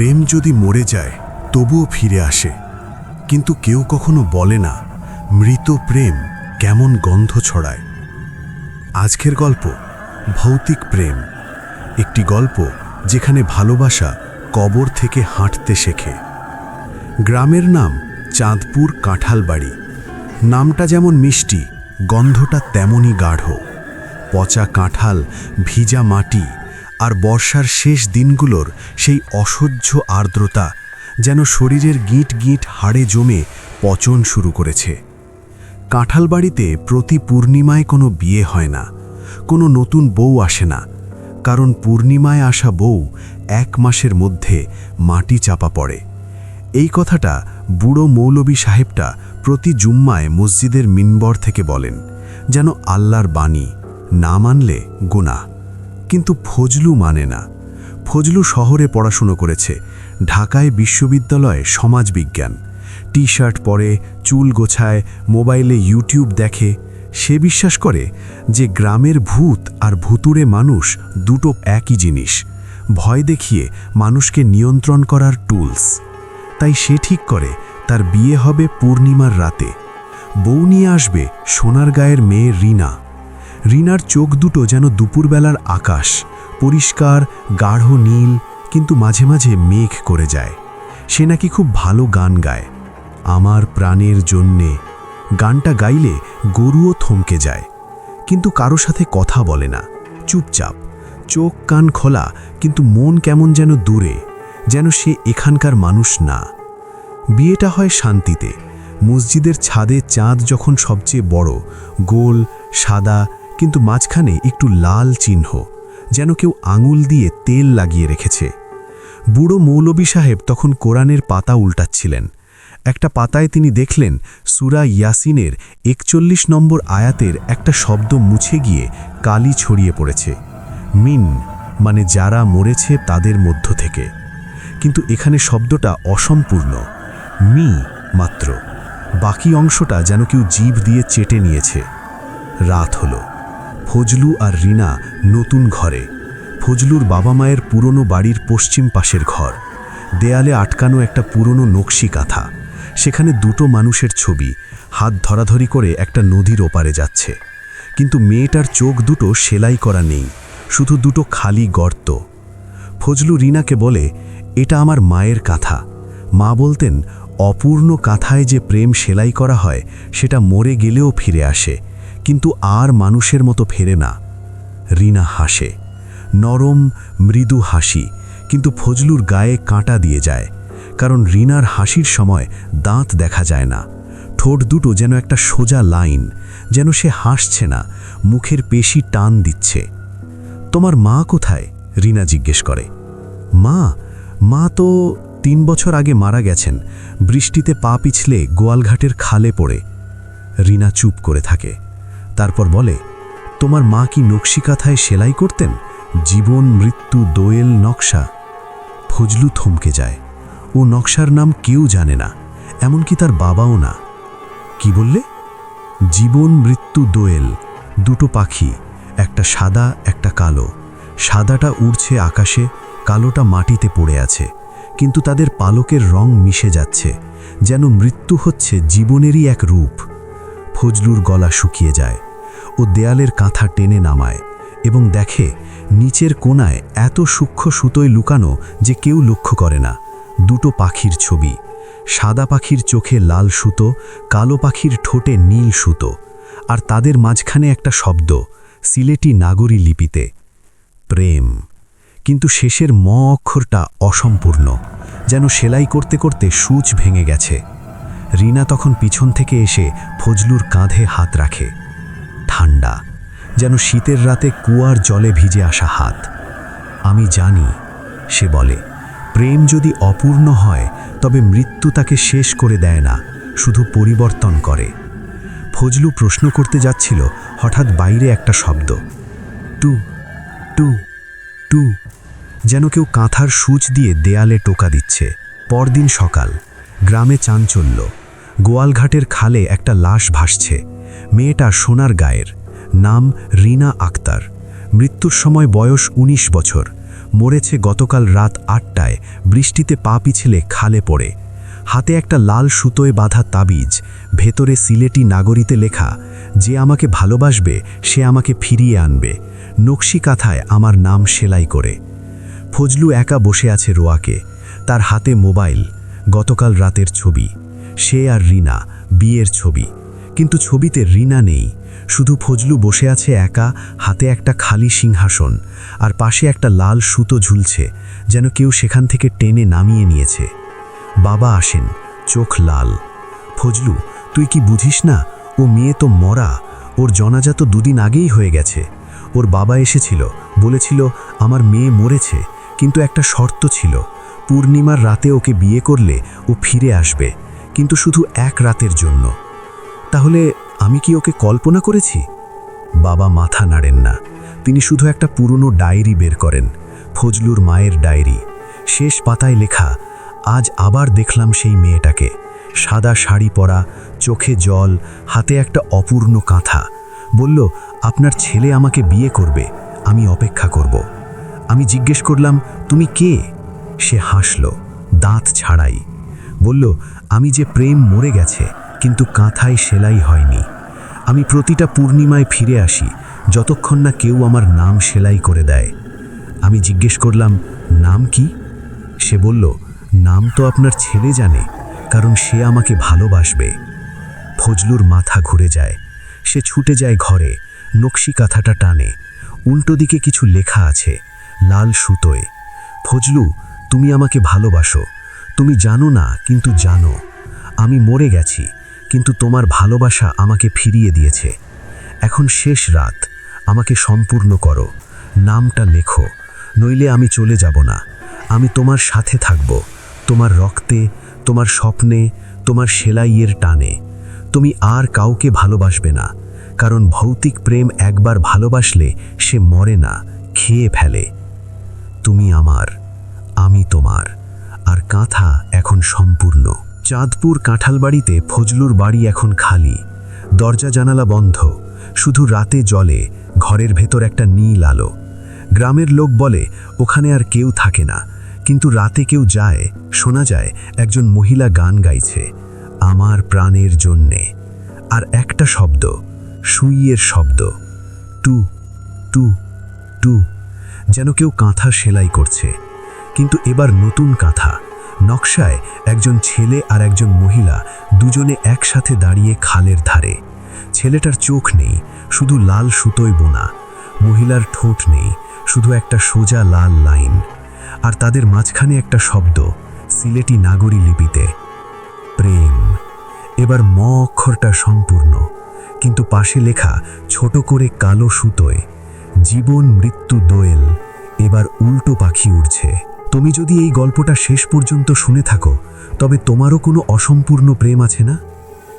প্রেম যদি মরে যায়, তবুও ফিরে আসে। কিন্তু কেউ কখনো বলে না, মৃত প্রেম কেমন গন্ধ ছড়ায়। আজকের গল্প, ভৌতিক প্রেম। একটি গল্প যেখানে ভালোবাসা কবর থেকে হাঁটতে শেখে। গ্রামের নাম চাঁদপুর কাঁঠালবাড়ি। নামটা যেমন মিষ্টি, গন্ধটা তেমনই গাঢ়। পচা কাঁঠাল, ভিজা মাটি আর বর্ষার শেষ দিনগুলোর সেই অসহ্য আর্দ্রতা যেন শরীরের গিঁট গিঁট হাড়ে জমে পচন শুরু করেছে। কাঁঠালবাড়িতে প্রতি পূর্ণিমায় কোনো বিয়ে হয় না, কোনো নতুন বউ আসে না, কারণ পূর্ণিমায় আসা বউ এক মাসের মধ্যে মাটি চাপা পড়ে। এই কথাটা বুড়ো মৌলবী সাহেবটা প্রতি জুম্মায় মসজিদের মিনবর থেকে বলেন, যেন আল্লাহর বাণী না মানলে গুণা কিন্তু ফজলু মানে না। ফজলু শহরে পড়াশুনো করেছে, ঢাকায় বিশ্ববিদ্যালয়ে সমাজবিজ্ঞান। টি শার্ট পরে, চুল গোছায়, মোবাইলে ইউটিউব দেখে। সে বিশ্বাস করে যে গ্রামের ভূত আর ভুতুরে মানুষ দুটো একই জিনিস, ভয় দেখিয়ে মানুষকে নিয়ন্ত্রণ করার টুলস। তাই সে ঠিক করে, তার বিয়ে হবে পূর্ণিমার রাতে। বউ নিয়ে আসবে সোনার গায়ের মেয়ে রিনা। রিনার চোখ দুটো যেন দুপুরবেলার আকাশ, পরিষ্কার, গাঢ় নীল, কিন্তু মাঝে মাঝে মেঘ করে যায়। সে নাকি খুব ভালো গান গায়। আমার প্রাণের জন্যে গানটা গাইলে গরুও থমকে যায়। কিন্তু কারও সাথে কথা বলে না। চুপচাপ। চোখ কান খোলা, কিন্তু মন কেমন যেন দূরে, যেন সে এখানকার মানুষ না। বিয়েটা হয় শান্তিতে। মসজিদের ছাদে চাঁদ যখন সবচেয়ে বড়, গোল, সাদা কিন্তু মাঝখানে একটু লাল চিহ্ন, যেন কেউ আঙুল দিয়ে তেল লাগিয়ে রেখেছে। বুড়ো মৌলবী সাহেব তখন কোরআনের পাতা উল্টাচ্ছিলেন। একটা পাতায় তিনি দেখলেন, সুরা ইয়াসিনের একচল্লিশ নম্বর আয়াতের একটা শব্দ মুছে গিয়ে কালি ছড়িয়ে পড়েছে। মিন মানে যারা মরেছে তাদের মধ্য থেকে। কিন্তু এখানে শব্দটা অসম্পূর্ণ। মি মাত্র। বাকি অংশটা যেন কেউ জীব দিয়ে চেটে নিয়েছে। রাত হলো। ফজলু আর রিনা নতুন ঘরে। ফজলুর বাবা মায়ের পুরনো বাড়ির পশ্চিম পাশের ঘর। দেয়ালে আটকানো একটা পুরনো নকশি কাঁথা। সেখানে দুটো মানুষের ছবি, হাত ধরাধরি করে একটা নদীর ওপারে যাচ্ছে। কিন্তু মেয়েটার চোখ দুটো সেলাই করা নেই, শুধু দুটো খালি গর্ত। ফজলু রিনাকে বলে, এটা আমার মায়ের কাঁথা। মা বলতেন, অপূর্ণ কাঁথায় যে প্রেম সেলাই করা হয়, সেটা মরে গেলেও ফিরে আসে। কিন্তু আর মানুষের মতো ফেরে না। রিনা হাসে। নরম, মৃদু হাসি, কিন্তু ফজলুর গায়ে কাঁটা দিয়ে যায়। কারণ রিনার হাসির সময় দাঁত দেখা যায় না। ঠোঁট দুটো যেন একটা সোজা লাইন, যেন সে হাসছে না, মুখের পেশি টান দিচ্ছে। তোমার মা কোথায়? রিনা জিজ্ঞেস করে। মা? মা তো তিন বছর আগে মারা গেছেন। বৃষ্টিতে পা পিছলে গোয়ালঘাটের খালে পড়ে। রিনা চুপ করে থাকে। তারপর বলে, তোমার মা কি নকশিকাথায় সেলাই করতেন? জীবন, মৃত্যু, দোয়েল, নকশা। ফজলু থমকে যায়। ও নকশার নাম কেউ জানে না, এমনকি তার বাবাও না। কি বললে? জীবন, মৃত্যু, দোয়েল, দুটো পাখি, একটা সাদা, একটা কালো। সাদাটা উড়ছে আকাশে, কালোটা মাটিতে পড়ে আছে। কিন্তু তাদের পালকের রং মিশে যাচ্ছে, যেন মৃত্যু হচ্ছে জীবনেরই এক রূপ। ফজলুর গলা শুকিয়ে যায়। ও দেয়ালের কাঁথা টেনে নামায় এবং দেখে নিচের কোনায় এত সূক্ষ্ম সুতোয় লুকানো যে কেউ লক্ষ্য করে না। দুটো পাখির ছবি, সাদা পাখির চোখে লাল সুতো, কালো পাখির ঠোঁটে নীল সুতো আর তাদের মাঝখানে একটা শব্দ, সিলেটি নাগরী লিপিতে। প্রেম। কিন্তু শেষের ম অক্ষরটা অসম্পূর্ণ, যেন সেলাই করতে করতে সূচ ভেঙে গেছে। রিনা তখন পিছন থেকে এসে ফজলুর কাঁধে হাত রাখে। ঠান্ডা, যেন শীতের রাতে কুয়ার জলে ভিজে আসা হাত। আমি জানি, সে বলে, প্রেম যদি অপূর্ণ হয়, তবে মৃত্যু তাকে শেষ করে দেয় না, শুধু পরিবর্তন করে। ফজলু প্রশ্ন করতে যাচ্ছিল, হঠাৎ বাইরে একটা শব্দ। টু টু টু, যেন কেউ কাঁথার সূচ দিয়ে দেয়ালে টোকা দিচ্ছে। পরদিন সকাল, গ্রামে চাঞ্চল্য, গোয়ালঘাটের খালে একটা লাশ ভাসছে। মেয়েটা সোনার গায়ের, নাম রিনা আক্তার। মৃত্যুর সময় বয়স ১৯ বছর। মরেছে গতকাল রাত আটটায়। বৃষ্টিতে পা পিছলে খালে পড়ে। হাতে একটা লাল সুতোয় বাঁধা তাবিজ। ভেতরে সিলেটি নাগরিতে লেখা, যে আমাকে ভালোবাসবে, সে আমাকে ফিরিয়ে আনবে। নকশি কাথায় আমার নাম সেলাই করে। ফজলু একা বসে আছে রোয়াকে। তার হাতে মোবাইল, গতকাল রাতের ছবি। সে আর রিনা, বিয়ের ছবি। কিন্তু ছবিতে রিনা নেই। শুধু ফজলু বসে আছে একা, হাতে একটা খালি সিংহাসন, আর পাশে একটা লাল সুতো ঝুলছে, যেন কেউ সেখান থেকে টেনে নামিয়ে নিয়েছে। বাবা আসেন, চোখ লাল। ফজলু, তুই কি বুঝিস না, ও মেয়ে তো মরা, ওর জনাজা তো দুদিন আগেই হয়ে গেছে। ওর বাবা এসেছিল, বলেছিল, আমার মেয়ে মরেছে, কিন্তু একটা শর্ত ছিল, পূর্ণিমার রাতে ওকে বিয়ে করলে ও ফিরে আসবে, কিন্তু শুধু এক রাতের জন্য। তাহলে আমি কি ওকে কল্পনা করেছি? বাবা মাথা নাড়েন না। তিনি শুধু একটা পুরনো ডায়েরি বের করেন, ফজলুর মায়ের ডায়েরি। শেষ পাতায় লেখা, আজ আবার দেখলাম সেই মেয়েটাকে। সাদা শাড়ি পরা, চোখে জল, হাতে একটা অপূর্ণ কাঁথা। বলল, আপনার ছেলে আমাকে বিয়ে করবে, আমি অপেক্ষা করব। আমি জিজ্ঞেস করলাম, তুমি কে? সে হাসল, দাঁত ছাড়াই। বলল, আমি যে প্রেম মরে গেছে কিন্তু কাঁথায় সেলাই হয়নি। আমি প্রতিটা পূর্ণিমায় ফিরে আসি, যতক্ষণ না কেউ আমার নাম সেলাই করে দেয়। আমি জিজ্ঞেস করলাম, নাম কি? সে বলল, নাম তো আপনার ছেলে জানে, কারণ সে আমাকে ভালোবাসবে। ফজলুর মাথা ঘুরে যায়। সে ছুটে যায় ঘরে, নকশি কাঁথাটা টানে। উল্টো দিকে কিছু লেখা আছে, লাল সুতোয়, ফজলু, তুমি আমাকে ভালোবাসো। তুমি জানো না, কিন্তু জানো। আমি মরে গেছি। কিন্তু তোমার ভালোবাসা আমাকে ফিরিয়ে দিয়েছে। এখন শেষ রাত, আমাকে সম্পূর্ণ করো, নামটা লেখো, নইলে আমি চলে যাব না। আমি তোমার সাথে থাকব, তোমার রক্তে, তোমার স্বপ্নে, তোমার সেলাইয়ের টানে। তুমি আর কাউকে ভালোবাসবে না, কারণ ভৌতিক প্রেম একবার ভালোবাসলে সে মরে না, খেয়ে ফেলে। তুমি আমার, আমি তোমার, আর কাঁথা এখন সম্পূর্ণ। চাঁদপুর কাঁঠালবাড়িতে ফজলুর বাড়ি এখন খালি। দরজা জানালা বন্ধ। শুধু রাতে জলে, ঘরের ভেতর একটা নীল আলো। গ্রামের লোক বলে, ওখানে আর কেউ থাকে না। কিন্তু রাতে কেউ যায়, শোনা যায়, একজন মহিলা গান গাইছে, আমার প্রাণের জন্যে। আর একটা শব্দ, সুইয়ের শব্দ। টু টু টু। যেন কেউ কাঁথা সেলাই করছে। কিন্তু এবার নতুন কাঁথা। নকশায় একজন ছেলে আর একজন মহিলা দুজনে একসাথে দাঁড়িয়ে খালের ধারে। ছেলেটার চোখ নেই, শুধু লাল সুতোয় বোনা। মহিলার ঠোঁট নেই, শুধু একটা সোজা লাল লাইন। আর তাদের মাঝখানে একটা শব্দ, সিলেটি নাগরী লিপিতে। প্রেম। এবার ম অক্ষরটা সম্পূর্ণ, কিন্তু পাশে লেখা ছোট করে কালো সুতোয়, জীবন মৃত্যু দোয়েল, এবার উল্টো পাখি উড়ছে। তুমি যদি এই গল্পটা শেষ পর্যন্ত শুনে থাকো, তবে তোমারও কোনো অসম্পূর্ণ প্রেম আছে না?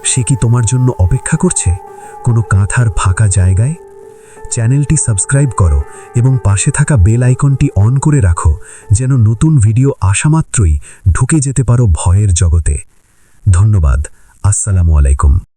সে কি তোমার জন্য অপেক্ষা করছে? কোনো কাঁথার ফাঁকা জায়গায়? চ্যানেলটি সাবস্ক্রাইব করো এবং পাশে থাকা বেল আইকনটি অন করে রাখো, যেন নতুন ভিডিও আসামাত্রই ঢুকে যেতে পারো ভয়ের জগতে। ধন্যবাদ। আসসালামু আলাইকুম।